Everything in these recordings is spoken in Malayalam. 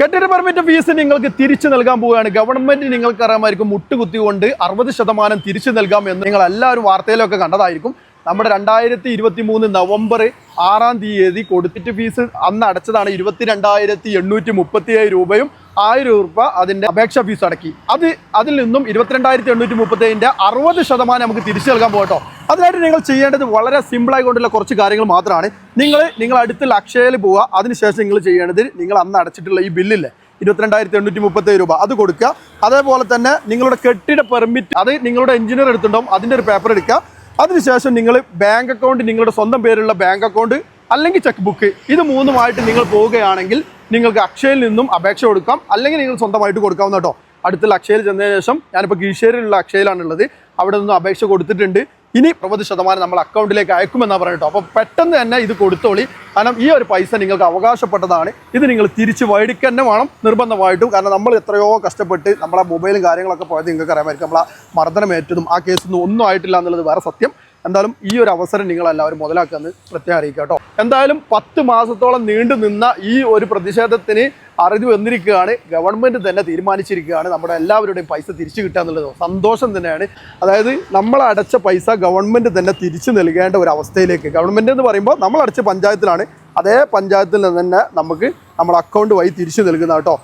കെട്ടിട പെർമിറ്റ് ഫീസ് നിങ്ങൾക്ക് തിരിച്ചു നൽകാൻ പോവുകയാണ്. ഗവൺമെന്റ് നിങ്ങൾക്ക് അറിയാമായിരിക്കും മുട്ടുകുത്തിക്കൊണ്ട് അറുപത് ശതമാനം തിരിച്ചു നൽകാം എന്ന് നിങ്ങൾ എല്ലാവരും വാർത്തയിലൊക്കെ കണ്ടതായിരിക്കും. നമ്മുടെ രണ്ടായിരത്തി ഇരുപത്തി മൂന്ന് നവംബർ ആറാം തീയതി കൊടുത്തിട്ട് ഫീസ് അന്ന് അടച്ചതാണ് ഇരുപത്തി രണ്ടായിരത്തി എണ്ണൂറ്റി മുപ്പത്തി ഏഴ് രൂപയും ആയിരം രൂപ അതിന്റെ അപേക്ഷ ഫീസ് അടക്കി. അത് അതിൽ നിന്നും ഇരുപത്തിരണ്ടായിരത്തി എണ്ണൂറ്റി മുപ്പത്തി ഏഴിന്റെ അറുപത് ശതമാനം നമുക്ക് തിരിച്ചു നൽകാൻ പോകട്ടോ. അതിനായിട്ട് നിങ്ങൾ ചെയ്യേണ്ടത് വളരെ സിമ്പിളായി കൊണ്ടുള്ള കുറച്ച് കാര്യങ്ങൾ മാത്രമാണ്. നിങ്ങൾ നിങ്ങൾ അടുത്തുള്ള അക്ഷയയിൽ പോവുക. അതിനുശേഷം നിങ്ങൾ ചെയ്യേണ്ടത് നിങ്ങൾ അന്ന് അടച്ചിട്ടുള്ള ഈ ബില്ലില്ലേ? ഇരുപത്തിരണ്ടായിരത്തി എണ്ണൂറ്റി മുപ്പത്തി രൂപ. അത് കൊടുക്കുക. അതേപോലെ തന്നെ നിങ്ങളുടെ കെട്ടിട പെർമിറ്റ് അത് നിങ്ങളുടെ എഞ്ചിനീയർ എടുത്തിട്ടുണ്ടാവും. അതിന്റെ ഒരു പേപ്പർ എടുക്കുക. അതിനുശേഷം നിങ്ങൾ ബാങ്ക് അക്കൗണ്ട് നിങ്ങളുടെ സ്വന്തം പേരുള്ള ബാങ്ക് അക്കൗണ്ട് അല്ലെങ്കിൽ ചെക്ക് ബുക്ക് ഇത് മൂന്നുമായിട്ട് നിങ്ങൾ പോവുകയാണെങ്കിൽ നിങ്ങൾക്ക് അക്ഷയയിൽ നിന്നും അപേക്ഷ കൊടുക്കാം. അല്ലെങ്കിൽ നിങ്ങൾ സ്വന്തമായിട്ട് കൊടുക്കാവുന്ന കേട്ടോ. അടുത്തുള്ള അക്ഷയയിൽ ചെന്നതിന് ശേഷം ഞാനിപ്പോൾ കീഴ്ശേരിയിലുള്ള അക്ഷയയിലാണുള്ളത് അവിടെ നിന്നും അപേക്ഷ കൊടുത്തിട്ടുണ്ട്. ഇനി അറുപത് ശതമാനം നമ്മൾ അക്കൗണ്ടിലേക്ക് അയക്കുമെന്നാണ് പറഞ്ഞിട്ടോ. അപ്പോൾ പെട്ടെന്ന് തന്നെ ഇത് കൊടുത്തോളി. കാരണം ഈ ഒരു പൈസ നിങ്ങൾക്ക് അവകാശപ്പെട്ടതാണ്. ഇത് നിങ്ങൾ തിരിച്ച് മേടിക്കുക തന്നെ വേണം നിർബന്ധമായിട്ടും. കാരണം നമ്മൾ എത്രയോ കഷ്ടപ്പെട്ട് നമ്മളെ മൊബൈലും കാര്യങ്ങളൊക്കെ പോയത് നിങ്ങൾക്ക് അറിയാമായിരിക്കും നമ്മളെ മർദ്ദനമേറ്റതും ആ കേസൊന്നും ഒന്നും ആയിട്ടില്ല എന്നുള്ളത് വേറെ സത്യം. എന്തായാലും ഈ ഒരു അവസരം നിങ്ങൾ എല്ലാവരും മുതലാക്കാന്ന് പ്രത്യേകം അറിയിക്കുക കേട്ടോ. എന്തായാലും പത്ത് മാസത്തോളം നീണ്ടു നിന്ന ഈ ഒരു പ്രതിഷേധത്തിന് അറിഞ്ഞു വന്നിരിക്കുകയാണ്. ഗവൺമെന്റ് തന്നെ തീരുമാനിച്ചിരിക്കുകയാണ്. നമ്മുടെ എല്ലാവരുടെയും പൈസ തിരിച്ചു കിട്ടുക എന്നുള്ളത് സന്തോഷം തന്നെയാണ്. അതായത് നമ്മൾ അടച്ച പൈസ ഗവൺമെന്റ് തന്നെ തിരിച്ചു നൽകേണ്ട ഒരു അവസ്ഥയിലേക്ക്. ഗവൺമെന്റ് എന്ന് പറയുമ്പോൾ നമ്മൾ അടച്ച പഞ്ചായത്തിലാണ്. അതേ പഞ്ചായത്തിൽ നിന്ന് തന്നെ നമുക്ക് നമ്മുടെ അക്കൗണ്ട് വഴി തിരിച്ചു നൽകുന്ന കേട്ടോ.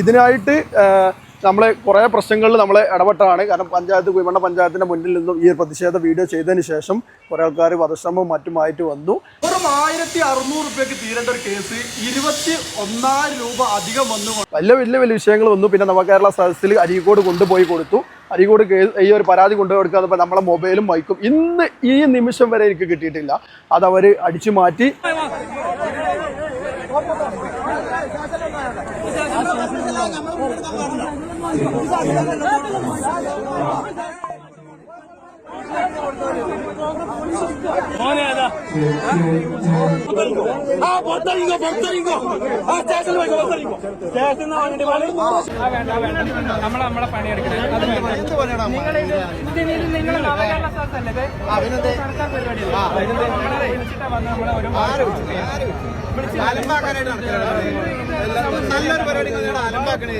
ഇതിനായിട്ട് നമ്മളെ കുറേ പ്രശ്നങ്ങളിൽ നമ്മൾ ഇടപെട്ടതാണ്. കാരണം പഞ്ചായത്ത് കുഴിമണ്ണ പഞ്ചായത്തിന്റെ മുന്നിൽ നിന്നും ഈ പ്രതിഷേധ വീഡിയോ ചെയ്തതിന് ശേഷം കുറേ ആൾക്കാർ വധശ്രമവും മറ്റുമായിട്ട് വന്നു. വെറും ആയിരത്തി അറുന്നൂറ് റുപ്യക്ക് തീരേണ്ട ഒരു കേസ് ഇരുപത്തി ഒന്നായിരം രൂപ അധികം വന്നു. വലിയ വലിയ വലിയ വിഷയങ്ങൾ വന്നു. പിന്നെ നവകേരള സദസ്സിൽ അരീക്കോട് കൊണ്ടുപോയി കൊടുത്തു. അരീക്കോട് കേസ് ഈ ഒരു പരാതി കൊണ്ടുപോയി കൊടുക്കാതെ നമ്മളെ മൊബൈലും മൈക്കും ഇന്ന് ഈ നിമിഷം വരെ എനിക്ക് കിട്ടിയിട്ടില്ല. അതവർ അടിച്ചു മാറ്റി. മോനെ ആ പുറത്തിറങ്ങിക്കോ പുറത്തിറങ്ങിക്കോ ആ സ്റ്റേഷനിൽ പോയിക്കോ പുറത്തിറങ്ങിക്കോ സ്റ്റേഷനിൽ വാങ്ങിട്ട് പണി നമ്മളെ നമ്മളെ പണിയെടുക്കണേ അത് വേണ്ട. നിങ്ങൾ ഇത്? ഇതിന് നിങ്ങൾ നവകേരള സദസ്സല്ലേ ഇത്? സർക്കാർ? നമ്മളെ വിളിച്ചിട്ടാ വന്നത് നമ്മളെ ഒരു നല്ലൊരു പരിപാടി അലമ്പാക്കണേ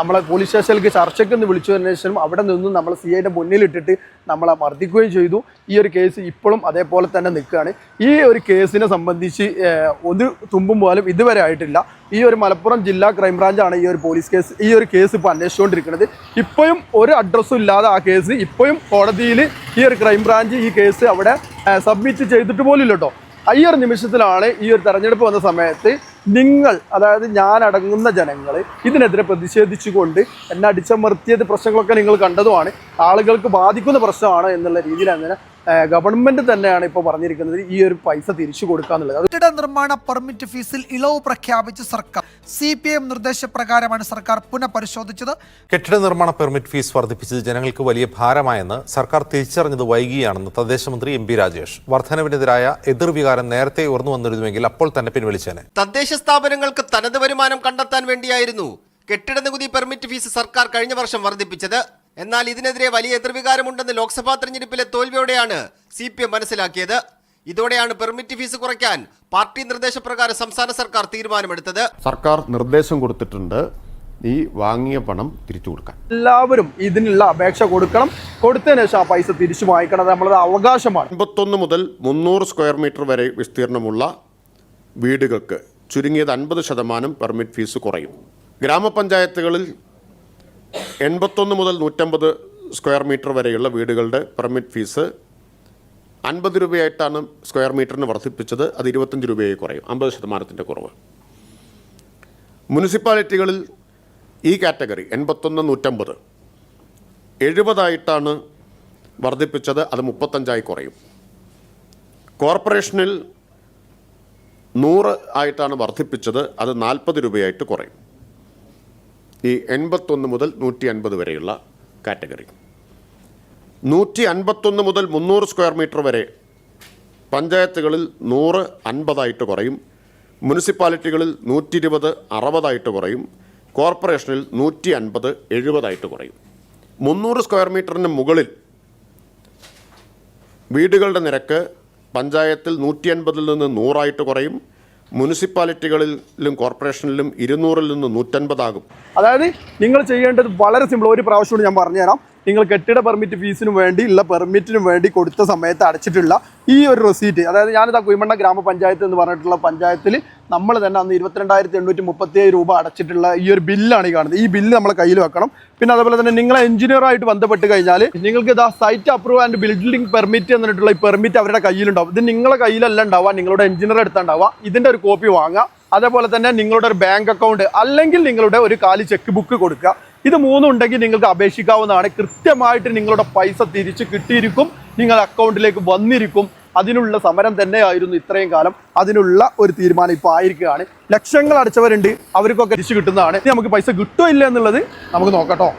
നമ്മളെ പോലീസ് സ്റ്റേഷനിലേക്ക് ചർച്ചയ്ക്ക് ഒന്ന് വിളിച്ചു വരുന്ന ശേഷം അവിടെ നിന്നും നമ്മൾ സി ഐയുടെ മുന്നിലിട്ടിട്ട് നമ്മളെ മർദ്ദിക്കുകയും ചെയ്തു. ഈ ഒരു കേസ് ഇപ്പോഴും അതേപോലെ തന്നെ നിൽക്കുകയാണ്. ഈ ഒരു കേസിനെ സംബന്ധിച്ച് ഒരു തുമ്പും പോലും ഇതുവരെ ആയിട്ടില്ല. ഈ ഒരു മലപ്പുറം ജില്ലാ ക്രൈംബ്രാഞ്ചാണ് ഈ ഒരു പോലീസ് കേസ് ഈ ഒരു കേസ് ഇപ്പോൾ അന്വേഷിച്ചുകൊണ്ടിരിക്കുന്നത്. ഇപ്പോഴും ഒരു അഡ്രസ്സും ഇല്ലാതെ ആ കേസ് ഇപ്പോഴും കോടതിയിൽ ഈ ഒരു ക്രൈംബ്രാഞ്ച് ഈ കേസ് അവിടെ സബ്മിറ്റ് ചെയ്തിട്ട് പോലും ഇല്ലട്ടോ ഈ ഒരു നിമിഷത്തിലാണ് ഈ ഒരു തെരഞ്ഞെടുപ്പ് വന്ന സമയത്ത് നിങ്ങൾ അതായത് ഞാൻ അടങ്ങുന്ന ജനങ്ങൾ ഇതിനെതിരെ പ്രതിഷേധിച്ചുകൊണ്ട് എന്നെ അടിച്ചമർത്തിയത് പ്രശ്നങ്ങളൊക്കെ നിങ്ങൾ കണ്ടതുമാണ്. ആളുകൾക്ക് ബാധിക്കുന്ന പ്രശ്നമാണ് എന്നുള്ള രീതിയിൽ അങ്ങനെ ഗവൺമെന്റ് തന്നെയാണ് ഇപ്പോൾ പറഞ്ഞിരിക്കുന്നത് ഈ ഒരു പൈസ തിരിച്ചു കൊടുക്കുക എന്നുള്ളത്. കെട്ടിട നിർമ്മാണ പെർമിറ്റ് ഫീസിൽ ഇളവ് പ്രഖ്യാപിച്ച സർക്കാർ. സി പി എം നിർദ്ദേശപ്രകാരമാണ് സർക്കാർ പുനഃപരിശോധിച്ചത്. കെട്ടിട നിർമ്മാണ പെർമിറ്റ് ഫീസ് വർദ്ധിപ്പിച്ചത് ജനങ്ങൾക്ക് വലിയ ഭാരമായെന്ന് സർക്കാർ തിരിച്ചറിഞ്ഞത് വൈകിയാണെന്ന് തദ്ദേശമന്ത്രി എം പി രാജേഷ്. വർധനവിനെതിരായ എതിർവികാരം നേരത്തെ ഉയർന്നു വന്നിരുന്നുവെങ്കിൽ അപ്പോൾ തന്നെ പിൻവലിച്ചേനെ. തദ്ദേശ സ്ഥാപനങ്ങൾക്ക് തനത് വരുമാനം കണ്ടെത്താൻ വേണ്ടിയായിരുന്നു കെട്ടിട നികുതി പെർമിറ്റ് ഫീസ് സർക്കാർ കഴിഞ്ഞ വർഷം വർദ്ധിപ്പിച്ചത്. എന്നാൽ ഇതിനെതിരെ വലിയ എതിർവികാരമുണ്ടെന്ന് ലോക്സഭാ തെരഞ്ഞെടുപ്പിലെ തോൽവിയോടെയാണ് സി പി എം മനസ്സിലാക്കിയത്. ഇതോടെയാണ് പെർമിറ്റ് ഫീസ് കുറയ്ക്കാൻ പാർട്ടി നിർദ്ദേശപ്രകാരം സംസ്ഥാന സർക്കാർ തീരുമാനമെടുത്തത്. സർക്കാർ നിർദ്ദേശം കൊടുത്തിട്ടുണ്ട്. ഈ വാങ്ങിയ പണം തിരിച്ചു കൊടുക്കാൻ. എല്ലാവരും ഇതിനുള്ള അപേക്ഷ കൊടുക്കണം. കൊടുത്തതിന് ശേഷം ആ പൈസ തിരിച്ചു വാങ്ങിക്കണം. നമ്മളത് അവകാശമാണ്. അൻപത്തൊന്ന് മുതൽ മുന്നൂറ് സ്ക്വയർ മീറ്റർ വരെ വിസ്തീർണമുള്ള വീടുകൾക്ക് ചുരുങ്ങിയത് അൻപത് ശതമാനം പെർമിറ്റ് ഫീസ് കുറയും. ഗ്രാമപഞ്ചായത്തുകളിൽ എൺപത്തൊന്ന് മുതൽ നൂറ്റമ്പത് സ്ക്വയർ മീറ്റർ വരെയുള്ള വീടുകളുടെ പെർമിറ്റ് ഫീസ് അൻപത് രൂപയായിട്ടാണ് സ്ക്വയർ മീറ്ററിന് വർദ്ധിപ്പിച്ചത്. അത് ഇരുപത്തഞ്ച് രൂപയായി കുറയും. അമ്പത് ശതമാനത്തിന്റെ കുറവ്. മുനിസിപ്പാലിറ്റികളിൽ ഈ കാറ്റഗറി എൺപത്തൊന്ന് നൂറ്റമ്പത് എഴുപതായിട്ടാണ് വർദ്ധിപ്പിച്ചത്. അത് മുപ്പത്തഞ്ചായി കുറയും. കോർപ്പറേഷനിൽ നൂറ് ആയിട്ടാണ് വർദ്ധിപ്പിച്ചത്. അത് നാൽപ്പത് രൂപയായിട്ട് കുറയും. ഈ എൺപത്തൊന്ന് മുതൽ നൂറ്റി അൻപത് വരെയുള്ള കാറ്റഗറി. നൂറ്റി അൻപത്തൊന്ന് മുതൽ മുന്നൂറ് സ്ക്വയർ മീറ്റർ വരെ പഞ്ചായത്തുകളിൽ നൂറ് അൻപതായിട്ട് കുറയും. മുനിസിപ്പാലിറ്റികളിൽ നൂറ്റി ഇരുപത് അറുപതായിട്ട് കുറയും. കോർപ്പറേഷനിൽ നൂറ്റി അൻപത് എഴുപതായിട്ട് കുറയും. മുന്നൂറ് സ്ക്വയർ മീറ്ററിന് മുകളിൽ വീടുകളുടെ നിരക്ക് പഞ്ചായത്തിൽ നൂറ്റി അൻപതിൽ നിന്ന് നൂറായിട്ട് കുറയും. മുനിസിപ്പാലിറ്റികളിലും കോർപ്പറേഷനിലും ഇരുന്നൂറിൽ നിന്ന് നൂറ്റൻപതാകും. അതായത് നിങ്ങൾ ചെയ്യേണ്ടത് വളരെ സിമ്പിൾ. ഒരു പ്രാവശ്യം ഞാൻ പറഞ്ഞുതരാം. നിങ്ങൾ കെട്ടിട പെർമിറ്റ് ഫീസിനു വേണ്ടി ഉള്ള പെർമിറ്റിനും വേണ്ടി കൊടുത്ത സമയത്ത് അടച്ചിട്ടുള്ള ഈ ഒരു റെസീറ്റ് അതായത് ഞാനിത് ആ കുയമണ്ണ ഗ്രാമപഞ്ചായത്ത് എന്ന് പറഞ്ഞിട്ടുള്ള പഞ്ചായത്തിൽ നമ്മൾ തന്നെ അന്ന് ഇരുപത്തിരണ്ടായിരത്തി എണ്ണൂറ്റി മുപ്പത്തിയേഴ് രൂപ അടച്ചിട്ടുള്ള ഈ ഒരു ബില്ലാണ് ഈ കാണുന്നത്. ഈ ബില്ല് നമ്മളെ കയ്യിൽ വെക്കണം. പിന്നെ അതുപോലെ തന്നെ നിങ്ങളെ എഞ്ചിനീയറായിട്ട് ബന്ധപ്പെട്ട് കഴിഞ്ഞാൽ നിങ്ങൾക്ക് ഇതാ site approve and building permit എന്നിട്ടുള്ള ഈ പെർമിറ്റ് അവരുടെ കയ്യിലുണ്ടാവും. ഇത് നിങ്ങളെ കയ്യിലല്ല ഉണ്ടാവുക നിങ്ങളുടെ എഞ്ചിനീയർ എടുത്തുണ്ടാവുക ഇതിന്റെ ഒരു കോപ്പി വാങ്ങുക. അതേപോലെ തന്നെ നിങ്ങളുടെ ഒരു ബാങ്ക് അക്കൗണ്ട് അല്ലെങ്കിൽ നിങ്ങളുടെ ഒരു കാലി ചെക്ക് ബുക്ക് കൊടുക്കുക. ഇത് മൂന്നും ഉണ്ടെങ്കിൽ നിങ്ങൾക്ക് അപേക്ഷിക്കാവുന്നതാണ്. കൃത്യമായിട്ട് നിങ്ങളുടെ പൈസ തിരിച്ച് കിട്ടിയിരിക്കും. നിങ്ങളുടെ അക്കൗണ്ടിലേക്ക് വന്നിരിക്കും. അതിനുള്ള സമരം തന്നെയായിരുന്നു ഇത്രയും കാലം. അതിനുള്ള ഒരു തീരുമാനം ഇപ്പോൾ ആയിരിക്കുകയാണ്. ലക്ഷങ്ങൾ അടച്ചവരുണ്ട്. അവർക്കൊക്കെ തിരിച്ചു കിട്ടുന്നതാണ്. നമുക്ക് പൈസ കിട്ടുമോ ഇല്ല എന്നുള്ളത് നമുക്ക് നോക്കട്ടോ